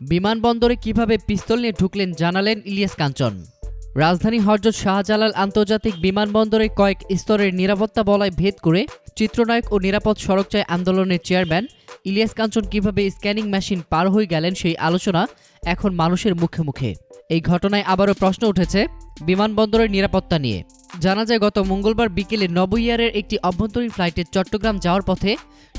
বিমানবন্দরে কীভাবে পিস্তল নিয়ে ঢুকলেন জানালেন ইলিয়াস কাঞ্চন। রাজধানী হরজত শাহজালাল আন্তর্জাতিক বিমানবন্দরে কয়েক স্তরের নিরাপত্তা বলয় ভেদ করে চিত্রনায়ক ও নিরাপদ সড়ক চায় আন্দোলনের চেয়ারম্যান ইলিয়াস কাঞ্চন কীভাবে স্ক্যানিং মেশিন পার হয়ে গেলেন সেই আলোচনা এখন মানুষের মুখে মুখে। এই ঘটনায় আবারও প্রশ্ন উঠেছে বিমানবন্দরের নিরাপত্তা নিয়ে। জানা যায়, গত মঙ্গলবার বিকেলে নবইয়ারের একটি অভ্যন্তরীণ ফ্লাইটে চট্টগ্রাম যাওয়ার পথে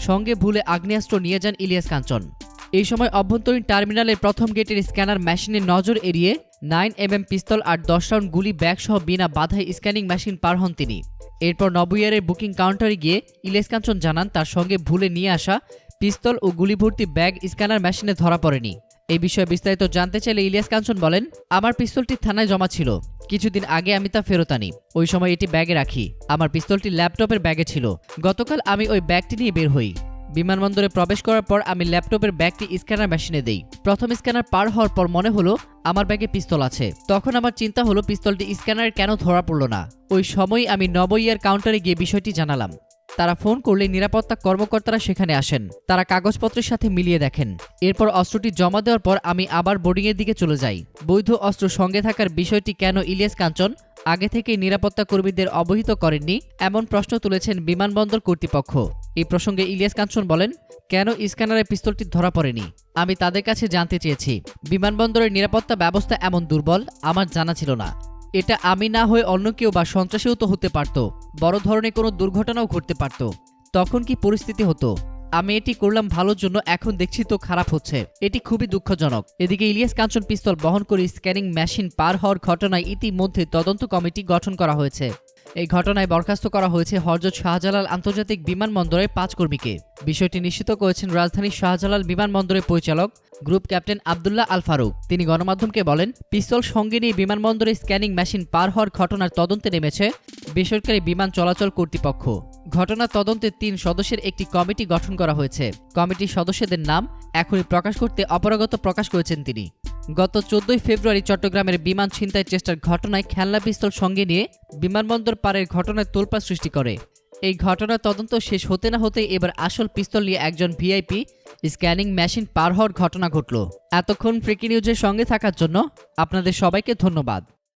সঙ্গে ভুলে আগ্নেয়াস্ত্র নিয়ে যান ইলিয়াস কাঞ্চন। এই সময় অভ্যন্তরীণ টার্মিনালের প্রথম গেটের স্ক্যানার মেশিনের নজর এড়িয়ে নাইন এম এম পিস্তল আর দশ রাউন্ড গুলি ব্যাগ সহ বিনা বাধায় স্ক্যানিং মেশিন পার হন তিনি। এরপর নবইয়ারের বুকিং কাউন্টারে গিয়ে ইলিয়াস কাঞ্চন জানান, তার সঙ্গে ভুলে নিয়ে আসা পিস্তল ও গুলি ভর্তি ব্যাগ স্ক্যানার মেশিনে ধরা পড়েনি। এই বিষয়ে বিস্তারিত জানতে চাইলে ইলিয়াস কাঞ্চন বলেন, আমার পিস্তলটি থানায় জমা ছিল। কিছুদিন আগে আমি তা ফেরত আনি। ওই সময় এটি ব্যাগে রাখি। আমার পিস্তলটি ল্যাপটপের ব্যাগে ছিল। গতকাল আমি ওই ব্যাগটি নিয়ে বের হই। বিমানবন্দরে প্রবেশ করার পর আমি ল্যাপটপের ব্যাগটি স্ক্যানার মেশিনে দেই। প্রথম স্ক্যানার পার হওয়ার পর মনে হলো, আমার ব্যাগে পিস্তল আছে। তখন আমার চিন্তা হলো, পিস্তলটি স্ক্যানারে কেন ধরা পড়ল না? ওই সময় আমি নবইয়ার কাউন্টারে গিয়ে বিষয়টি জানালাম। তারা ফোন করলে নিরাপত্তা কর্মকর্তারা সেখানে আসেন। তারা কাগজপত্রের সাথে মিলিয়ে দেখেন। এরপর অস্ত্রটি জমা দেওয়ার পর আমি আবার বোর্ডিংয়ের দিকে চলে যাই। বৈধ অস্ত্র সঙ্গে থাকার বিষয়টি কেন ইলিয়াস কাঞ্চন? আগে থেকেই নিরাপত্তা কর্মীদের অবহিত করেননি, এমন প্রশ্ন তুলেছেন বিমানবন্দর কর্তৃপক্ষ। এই প্রসঙ্গে ইলিয়াস কাঞ্চন বলেন, কেন স্ক্যানারে পিস্তলটি ধরা পড়েনি? আমি তাদের কাছে জানতে চেয়েছি। বিমানবন্দরের নিরাপত্তা ব্যবস্থা এমন দুর্বল, আমার জানা ছিল না। এটা আমি না হয়ে অন্য কেউ বা সন্ত্রাসীও তো হতে পারত। বড় ধরনের কোনো দুর্ঘটনাও ঘটতে পারত। তখন কি পরিস্থিতি হতো? আমি এটি করলাম ভালোর জন্য, এখন দেখছি তো খারাপ হচ্ছে। এটি খুবই দুঃখজনক। এদিকে ইলিয়াস কাঞ্চন পিস্তল বহন করে স্ক্যানিং মেশিন পার হওয়ার ঘটনায় ইতিমধ্যে তদন্ত কমিটি গঠন করা হয়েছে। এই ঘটনায় বরখাস্ত করা হয়েছে হরজত শাহজালাল আন্তর্জাতিক বিমানবন্দরের পাঁচ কর্মীকে। বিষয়টি নিশ্চিত করেছেন রাজধানীর শাহজালাল বিমানবন্দরের পরিচালক, গ্রুপ ক্যাপ্টেন আবদুল্লাহ আল ফারুক। তিনি গণমাধ্যমকে বলেন, পিস্তল সঙ্গে নিয়ে বিমানবন্দরে স্ক্যানিং মেশিন পার হওয়ার ঘটনার তদন্তে নেমেছে বেসরকারি বিমান চলাচল কর্তৃপক্ষ। ঘটনার তদন্তে তিন সদস্যের একটি কমিটি গঠন করা হয়েছে। কমিটির সদস্যদের নাম এখনই প্রকাশ করতে অপারগত প্রকাশ করেছেন তিনি। গত চোদ্দই ফেব্রুয়ারি চট্টগ্রামের বিমান ছিনতাই চেষ্টার ঘটনায় খেলনা পিস্তল সঙ্গে নিয়ে বিমানবন্দর পারের ঘটনায় তোলপাড় সৃষ্টি করে। এই ঘটনার তদন্ত শেষ হতে না হতে এবার আসল পিস্তল নিয়ে একজন ভিআইপি স্ক্যানিং মেশিন পার হওয়ার ঘটনা ঘটল। এতক্ষণ ফ্রিকি নিউজের সঙ্গে থাকার জন্য আপনাদের সবাইকে ধন্যবাদ।